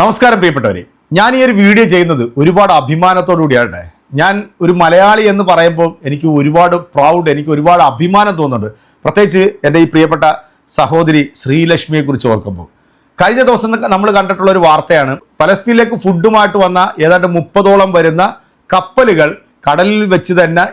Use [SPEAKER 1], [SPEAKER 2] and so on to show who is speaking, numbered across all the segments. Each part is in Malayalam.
[SPEAKER 1] നമസ്കാരം പ്രിയപ്പെട്ടവരെ. ഞാൻ ഈ ഒരു വീഡിയോ ചെയ്യുന്നത് ഒരുപാട് അഭിമാനത്തോടു കൂടിയാണ് ഞാൻ ഒരു മലയാളി എന്ന് പറയുമ്പോൾ എനിക്ക് ഒരുപാട് പ്രൗഡ് എനിക്ക് ഒരുപാട് അഭിമാനം തോന്നുന്നുണ്ട്. പ്രത്യേകിച്ച് എന്റെ ഈ പ്രിയപ്പെട്ട സഹോദരി ശ്രീലക്ഷ്മിയെ കുറിച്ച് ഓർക്കുമ്പോൾ. കഴിഞ്ഞ ദിവസം നമ്മൾ കണ്ടിട്ടുള്ള ഒരു വാർത്തയാണ്. പലസ്തീനിലേക്ക് ഫുഡുമായിട്ട് വന്ന ഏതാണ്ട് മുപ്പതോളം വരുന്ന കപ്പലുകൾ കടലിൽ വെച്ച് തന്നെ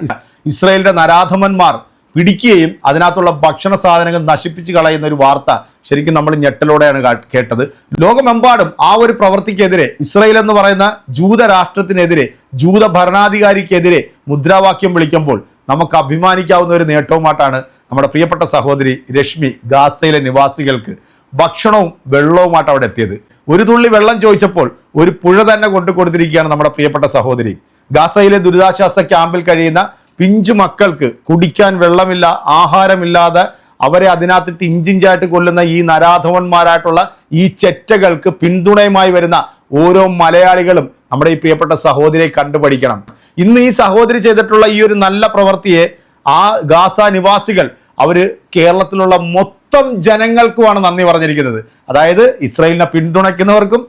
[SPEAKER 1] ഇസ്രയേലിന്റെ നരാധമന്മാർ പിടിക്കുകയും അതിനകത്തുള്ള ഭക്ഷണ സാധനങ്ങൾ നശിപ്പിച്ച് കളയുന്ന ഒരു വാർത്ത ശരിക്കും നമ്മൾ ഞെട്ടലോടെയാണ് കേട്ടത്. ലോകമെമ്പാടും ആ ഒരു പ്രവൃത്തിക്കെതിരെ ഇസ്രയേൽ എന്ന് പറയുന്ന ജൂത രാഷ്ട്രത്തിനെതിരെ ജൂത ഭരണാധികാരിക്കെതിരെ മുദ്രാവാക്യം വിളിക്കുമ്പോൾ നമുക്ക് അഭിമാനിക്കാവുന്ന ഒരു നേട്ടവുമായിട്ടാണ് നമ്മുടെ പ്രിയപ്പെട്ട സഹോദരി രശ്മി ഗാസയിലെ നിവാസികൾക്ക് ഭക്ഷണവും വെള്ളവുമായിട്ട് അവിടെ എത്തിയത്. ഒരു തുള്ളി വെള്ളം ചോദിച്ചപ്പോൾ ഒരു പുഴ തന്നെ കൊണ്ടു കൊടുത്തിരിക്കുകയാണ് നമ്മുടെ പ്രിയപ്പെട്ട സഹോദരി. ഗാസയിലെ ദുരിതാശ്വാസ ക്യാമ്പിൽ കഴിയുന്ന പിഞ്ചു മക്കൾക്ക് കുടിക്കാൻ വെള്ളമില്ല ആഹാരമില്ലാതെ അവരെ അതിനകത്തിട്ട് ഇഞ്ചിഞ്ചായിട്ട് കൊല്ലുന്ന ഈ നരാധവന്മാരായിട്ടുള്ള ഈ ചെറ്റകൾക്ക് പിന്തുണയുമായി വരുന്ന ഓരോ മലയാളികളും നമ്മുടെ ഈ പ്രിയപ്പെട്ട സഹോദരിയെ കണ്ടുപഠിക്കണം. ഇന്ന് ഈ സഹോദരി ചെയ്തിട്ടുള്ള ഈ ഒരു നല്ല പ്രവൃത്തിയെ ആ ഗാസ നിവാസികൾ അവർ കേരളത്തിലുള്ള മൊത്തം ജനങ്ങൾക്കുമാണ് നന്ദി പറഞ്ഞിരിക്കുന്നത്. അതായത് ഇസ്രായേലിനെ പിന്തുണയ്ക്കുന്നവർക്കും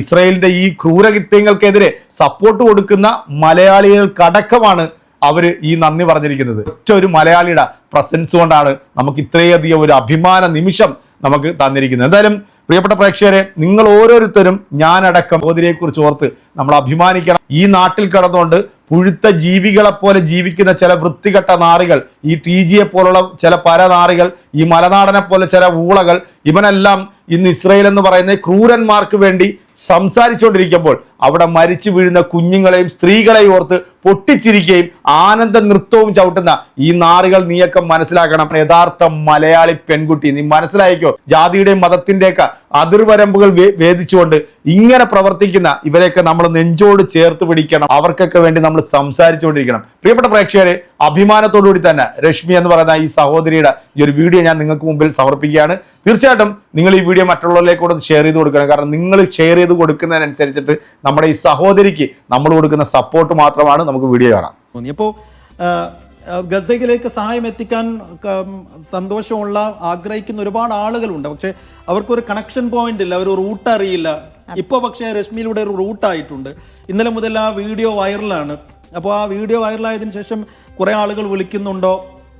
[SPEAKER 1] ഇസ്രയേലിന്റെ ഈ ക്രൂരകൃത്യങ്ങൾക്കെതിരെ സപ്പോർട്ട് കൊടുക്കുന്ന മലയാളികൾക്കടക്കമാണ് അവർ ഈ നന്ദി പറഞ്ഞിരിക്കുന്നത്. ഒറ്റ ഒരു മലയാളിയുടെ പ്രസൻസ് കൊണ്ടാണ് നമുക്ക് ഇത്രയധികം ഒരു അഭിമാന നിമിഷം നമുക്ക് തന്നിരിക്കുന്നത്. എന്തായാലും പ്രിയപ്പെട്ട പ്രേക്ഷകരെ നിങ്ങൾ ഓരോരുത്തരും ഞാനടക്കം സഹോദരിയെ കുറിച്ച് ഓർത്ത് നമ്മൾ അഭിമാനിക്കണം. ഈ നാട്ടിൽ കിടന്നുകൊണ്ട് പുഴുത്ത ജീവികളെപ്പോലെ ജീവിക്കുന്ന ചില വൃത്തികെട്ട നാറികൾ ഈ ടി ജിയെ പോലുള്ള ചില പരനാറികൾ ഈ മലനാടനെ പോലെ ചില ഊളകൾ ഇവനെല്ലാം ഇന്ന് ഇസ്രയേൽ എന്ന് പറയുന്ന ക്രൂരന്മാർക്ക് വേണ്ടി സംസാരിച്ചുകൊണ്ടിരിക്കുമ്പോൾ അവിടെ മരിച്ചു വീഴുന്ന കുഞ്ഞുങ്ങളെയും സ്ത്രീകളെയും ഓർത്ത് പൊട്ടിച്ചിരിക്കുകയും ആനന്ദ നൃത്തവും ചവിട്ടുന്ന ഈ നാറികൾ നീയൊക്കെ മനസ്സിലാക്കണം. യഥാർത്ഥ മലയാളി പെൺകുട്ടി നീ മനസ്സിലായിക്കോ? ജാതിയുടെയും മതത്തിന്റെയൊക്കെ അതിർവരമ്പുകൾ വേദിച്ചുകൊണ്ട് ഇങ്ങനെ പ്രവർത്തിക്കുന്ന ഇവരെയൊക്കെ നമ്മൾ നെഞ്ചോട് ചേർത്ത് പിടിക്കണം. അവർക്കൊക്കെ വേണ്ടി നമ്മൾ സംസാരിച്ചുകൊണ്ടിരിക്കണം. പ്രിയപ്പെട്ട പ്രേക്ഷകരെ അഭിമാനത്തോടുകൂടി തന്നെ രശ്മി എന്ന് പറയുന്ന ഈ സഹോദരിയുടെ ഈ ഒരു വീഡിയോ ഞാൻ നിങ്ങൾക്ക് മുമ്പിൽ സമർപ്പിക്കുകയാണ്. തീർച്ചയായിട്ടും നിങ്ങൾ ഈ വീഡിയോ മറ്റുള്ളവരിലേക്ക് കൂടെ ഷെയർ ചെയ്ത് കൊടുക്കണം. കാരണം നിങ്ങൾ ഷെയർ ചെയ്ത് കൊടുക്കുന്നതിനനുസരിച്ചിട്ട് നമ്മുടെ ഈ സഹോദരിക്ക് നമ്മൾ കൊടുക്കുന്ന സപ്പോർട്ട് മാത്രമാണ് നമുക്ക് വീഡിയോ കാണാം.
[SPEAKER 2] അപ്പോൾ ഗസയിലേക്ക് സഹായം എത്തിക്കാൻ സന്തോഷമുള്ള ആഗ്രഹിക്കുന്ന ഒരുപാട് ആളുകളുണ്ട്. പക്ഷേ അവർക്കൊരു കണക്ഷൻ പോയിന്റ് ഇല്ല. ഒരു റൂട്ട് അറിയില്ല. ഇപ്പോൾ പക്ഷേ രശ്മിയിലൂടെ ഒരു റൂട്ട് ആയിട്ടുണ്ട്. ഇന്നലെ മുതൽ ആ വീഡിയോ വൈറലാണ് അപ്പോൾ ആ വീഡിയോ വൈറലായതിനു ശേഷം കുറേ ആളുകൾ വിളിക്കുന്നുണ്ടോ?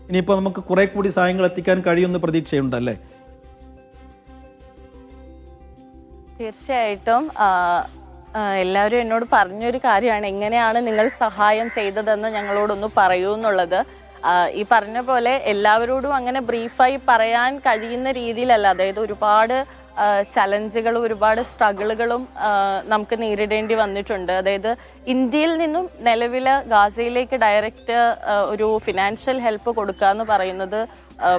[SPEAKER 2] ഇനിയിപ്പോൾ നമുക്ക് കുറെ കൂടി സഹായങ്ങൾ എത്തിക്കാൻ കഴിയുമെന്ന് പ്രതീക്ഷയുണ്ടല്ലേ?
[SPEAKER 3] തീർച്ചയായിട്ടും. എല്ലാവരും എന്നോട് പറഞ്ഞൊരു കാര്യമാണ്. എങ്ങനെയാണ് നിങ്ങൾ സഹായം ചെയ്തതെന്ന് ഞങ്ങളോടൊന്ന് പറയൂ എന്നുള്ളത്. ഈ പറഞ്ഞ പോലെ എല്ലാവരോടും അങ്ങനെ ബ്രീഫായി പറയാൻ കഴിയുന്ന രീതിയിലല്ല. അതായത് ഒരുപാട് ചലഞ്ചുകളും ഒരുപാട് സ്ട്രഗിളുകളും നമുക്ക് നേരിടേണ്ടി വന്നിട്ടുണ്ട്. അതായത് ഇന്ത്യയിൽ നിന്നും നിലവിൽ ഗാസയിലേക്ക് ഡയറക്റ്റ് ഒരു ഫിനാൻഷ്യൽ ഹെൽപ്പ് കൊടുക്കുക എന്ന് പറയുന്നത്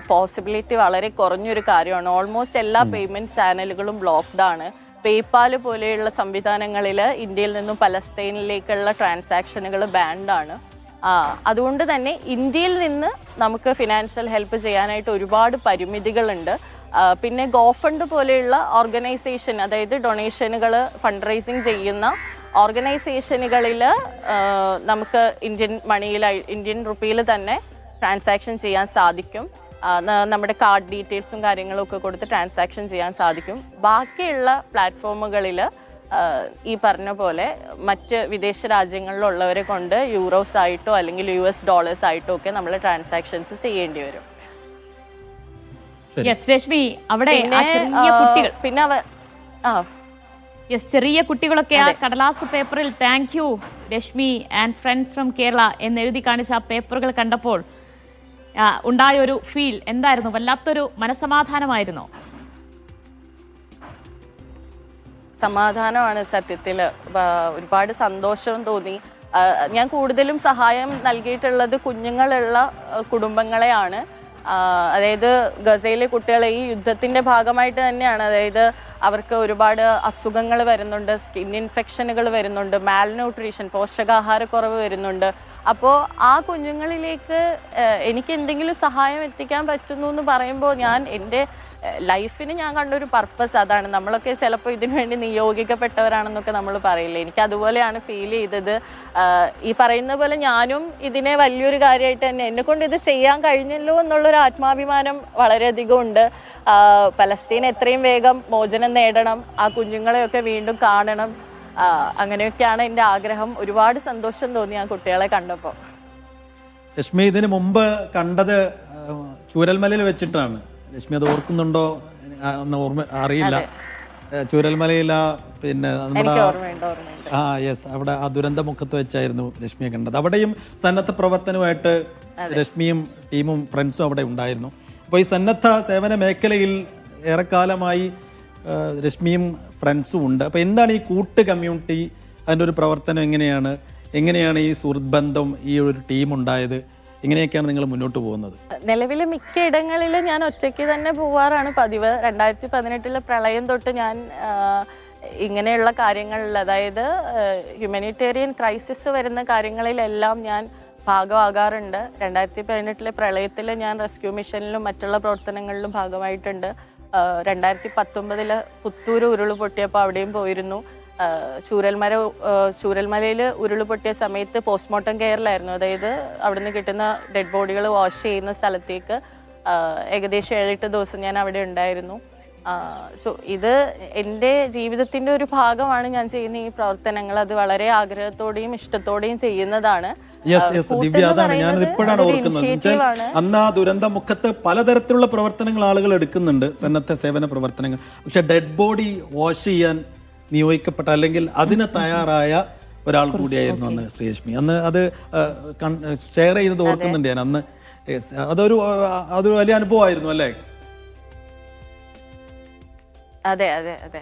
[SPEAKER 3] പോസിബിലിറ്റി വളരെ കുറഞ്ഞൊരു കാര്യമാണ്. ഓൾമോസ്റ്റ് എല്ലാ പേയ്മെന്റ് ചാനലുകളും ബ്ലോക്ക്ഡ് ആണ്. പേപ്പാൽ പോലെയുള്ള സംവിധാനങ്ങളിൽ ഇന്ത്യയിൽ നിന്നും പലസ്തീനിലേക്കുള്ള ട്രാൻസാക്ഷനുകൾ ബാൻഡാണ് ആ അതുകൊണ്ട് തന്നെ ഇന്ത്യയിൽ നിന്ന് നമുക്ക് ഫിനാൻഷ്യൽ ഹെൽപ്പ് ചെയ്യാനായിട്ട് ഒരുപാട് പരിമിതികളുണ്ട്. പിന്നെ ഗോഫണ്ട് പോലെയുള്ള ഓർഗനൈസേഷൻ അതായത് ഡൊണേഷനുകൾ ഫണ്ട് റൈസിങ് ചെയ്യുന്ന ഓർഗനൈസേഷനുകളിൽ നമുക്ക് ഇന്ത്യൻ മണിയിൽ ഇന്ത്യൻ റുപ്പിയിൽ തന്നെ ട്രാൻസാക്ഷൻ ചെയ്യാൻ സാധിക്കും. നമ്മുടെ കാർഡ് ഡീറ്റെയിൽസും കാര്യങ്ങളും ഒക്കെ കൊടുത്ത് ട്രാൻസാക്ഷൻ ചെയ്യാൻ സാധിക്കും. ബാക്കിയുള്ള പ്ലാറ്റ്ഫോമുകളിൽ ഈ പറഞ്ഞ പോലെ മറ്റ് വിദേശ രാജ്യങ്ങളിലുള്ളവരെ കൊണ്ട് യൂറോസ് ആയിട്ടോ അല്ലെങ്കിൽ യു എസ് ഡോളേഴ്സ് ആയിട്ടോ ഒക്കെ നമ്മൾ ട്രാൻസാക്ഷൻസ് ചെയ്യേണ്ടി വരും.
[SPEAKER 4] യെസ് രശ്മി അവിടെ ആ
[SPEAKER 3] പിന്നെ
[SPEAKER 4] ചെറിയ കുട്ടികൾ.
[SPEAKER 3] പിന്നെ അവ ആ.
[SPEAKER 4] യെസ് ചെറിയ കുട്ടികളൊക്കെ ആ കടലാസ് പേപ്പറിൽ thank you Rashmi and friends from Kerala എന്ന് എഴുതി കാണിച്ച ആ പേപ്പറുകൾ കണ്ടപ്പോൾ ഉണ്ടായ ഒരു ഫീൽ എന്തായിരുന്നു? വല്ലാത്തൊരു മനസമാധാനമായിരുന്നോ?
[SPEAKER 3] സമാധാനമാണ് സത്യത്തിൽ. ഒരുപാട് സന്തോഷം തോന്നി. ഞാൻ കൂടുതലും സഹായം നൽകിയിട്ടുള്ളത് കുഞ്ഞുങ്ങളുള്ള കുടുംബങ്ങളെയാണ്. അതായത് ഗസയിലെ കുട്ടികളെ ഈ യുദ്ധത്തിന്റെ ഭാഗമായിട്ട് തന്നെയാണ്. അതായത് അവർക്ക് ഒരുപാട് അസുഖങ്ങൾ വരുന്നുണ്ട് സ്കിൻ ഇൻഫെക്ഷനുകൾ വരുന്നുണ്ട് മാൽന്യൂട്രീഷൻ പോഷകാഹാരക്കുറവ് വരുന്നുണ്ട്. അപ്പോൾ ആ കുഞ്ഞുങ്ങളിലേക്ക് എനിക്ക് എന്തെങ്കിലും സഹായം എത്തിക്കാൻ പറ്റുന്നു എന്ന് പറയുമ്പോൾ ഞാൻ എന്റെ ലൈഫിന് ഞാൻ കണ്ടൊരു പർപ്പസ് അതാണ്. നമ്മളൊക്കെ ചിലപ്പോൾ ഇതിനു വേണ്ടി നിയോഗിക്കപ്പെട്ടവരാണെന്നൊക്കെ നമ്മൾ പറയില്ലേ. എനിക്ക് അതുപോലെയാണ് ഫീൽ ചെയ്തത്. ഈ പറയുന്ന പോലെ ഞാനും ഇതിനെ വലിയൊരു കാര്യമായിട്ട് തന്നെ എന്നെ കൊണ്ട് ഇത് ചെയ്യാൻ കഴിഞ്ഞല്ലോ എന്നുള്ളൊരു ആത്മാഭിമാനം വളരെയധികം ഉണ്ട്. പലസ്തീൻ എത്രയും വേഗം മോചനം നേടണം. ആ കുഞ്ഞുങ്ങളെയൊക്കെ വീണ്ടും കാണണം. അങ്ങനെയൊക്കെയാണ് എന്റെ ആഗ്രഹം. ഒരുപാട് സന്തോഷം തോന്നി ആ കുട്ടികളെ കണ്ടപ്പോൾ
[SPEAKER 2] രശ്മി ഇതിന് മുമ്പ് കണ്ടത് ചൂരൽമലയിൽ വെച്ചിട്ടാണ്. രശ്മി അത് ഓർക്കുന്നുണ്ടോ? എന്ന് ഓർമ്മ അറിയില്ല. ചൂരൽമലയില പിന്നെ നമ്മുടെ ആ യെസ്. അവിടെ ആ ദുരന്തമുഖത്ത് വെച്ചായിരുന്നു രശ്മിയെ കണ്ടത്. അവിടെയും സന്നദ്ധ പ്രവർത്തനമായിട്ട് രശ്മിയും ടീമും ഫ്രണ്ട്സും അവിടെ ഉണ്ടായിരുന്നു. അപ്പോൾ ഈ സന്നദ്ധ സേവന മേഖലയിൽ ഏറെക്കാലമായി രശ്മിയും ഫ്രണ്ട്സും ഉണ്ട്. അപ്പോൾ എന്താണ് ഈ കൂട്ട് കമ്മ്യൂണിറ്റി അതിന്റെ ഒരു പ്രവർത്തനം എങ്ങനെയാണ്? എങ്ങനെയാണ് ഈ സുഹൃത്ത് ബന്ധം ഈ ഒരു ടീം ഉണ്ടായത് എങ്ങനെയൊക്കെയാണ് നിങ്ങൾ മുന്നോട്ട് പോകുന്നത്?
[SPEAKER 3] നിലവിൽ മിക്ക ഇടങ്ങളിൽ ഞാൻ ഒറ്റയ്ക്ക് തന്നെ പോവാറാണ് പതിവ്. രണ്ടായിരത്തി പതിനെട്ടിലെ പ്രളയം തൊട്ട് ഞാൻ ഇങ്ങനെയുള്ള കാര്യങ്ങളിൽ അതായത് ഹ്യൂമാനിറ്റേറിയൻ ക്രൈസിസ് വരുന്ന കാര്യങ്ങളിലെല്ലാം ഞാൻ ഭാഗമാകാറുണ്ട്. രണ്ടായിരത്തി പതിനെട്ടിലെ പ്രളയത്തിൽ ഞാൻ റെസ്ക്യൂ മിഷനിലും മറ്റുള്ള പ്രവർത്തനങ്ങളിലും ഭാഗമായിട്ടുണ്ട്. രണ്ടായിരത്തി പത്തൊമ്പതിൽ പുത്തൂർ ഉരുൾ പൊട്ടിയപ്പോൾ അവിടെയും പോയിരുന്നു. ചൂരൽമല ചൂരൽമലയിൽ ഉരുൾ പൊട്ടിയ സമയത്ത് പോസ്റ്റ്മോർട്ടം കെയറിലായിരുന്നു അതായത് അവിടുന്ന് കിട്ടുന്ന ഡെഡ് ബോഡികൾ വാഷ് ചെയ്യുന്ന സ്ഥലത്തേക്ക് ഏകദേശം ഏഴെട്ട് ദിവസം ഞാൻ അവിടെ ഉണ്ടായിരുന്നു. സോ ഇത് എന്റെ ജീവിതത്തിന്റെ ഒരു ഭാഗമാണ് ഞാൻ ചെയ്യുന്ന ഈ പ്രവർത്തനങ്ങൾ. അത് വളരെ ആഗ്രഹത്തോടെയും ഇഷ്ടത്തോടെയും ചെയ്യുന്നതാണ്.
[SPEAKER 2] യെസ് യെസ് ദിവ്യ അതാണ്. ഞാനത് ഇപ്പോഴാണ് ഓർക്കുന്നത്. അന്ന് ആ ദുരന്ത മുഖത്ത് പലതരത്തിലുള്ള പ്രവർത്തനങ്ങൾ ആളുകൾ എടുക്കുന്നുണ്ട്. സന്നദ്ധ സേവന പ്രവർത്തനങ്ങൾ. പക്ഷെ ഡെഡ് ബോഡി വാഷ് ചെയ്യാൻ നിയോഗിക്കപ്പെട്ട അല്ലെങ്കിൽ അതിന് തയ്യാറായ ഒരാൾ കൂടിയായിരുന്നു അന്ന് ശ്രീലക്ഷ്മി. അന്ന് അത് ഷെയർ ചെയ്തത് ഓർക്കുന്നുണ്ട് ഞാൻ അന്ന്. അതൊരു അതൊരു വലിയ അനുഭവമായിരുന്നു അല്ലേ?
[SPEAKER 3] അതെ അതെ അതെ.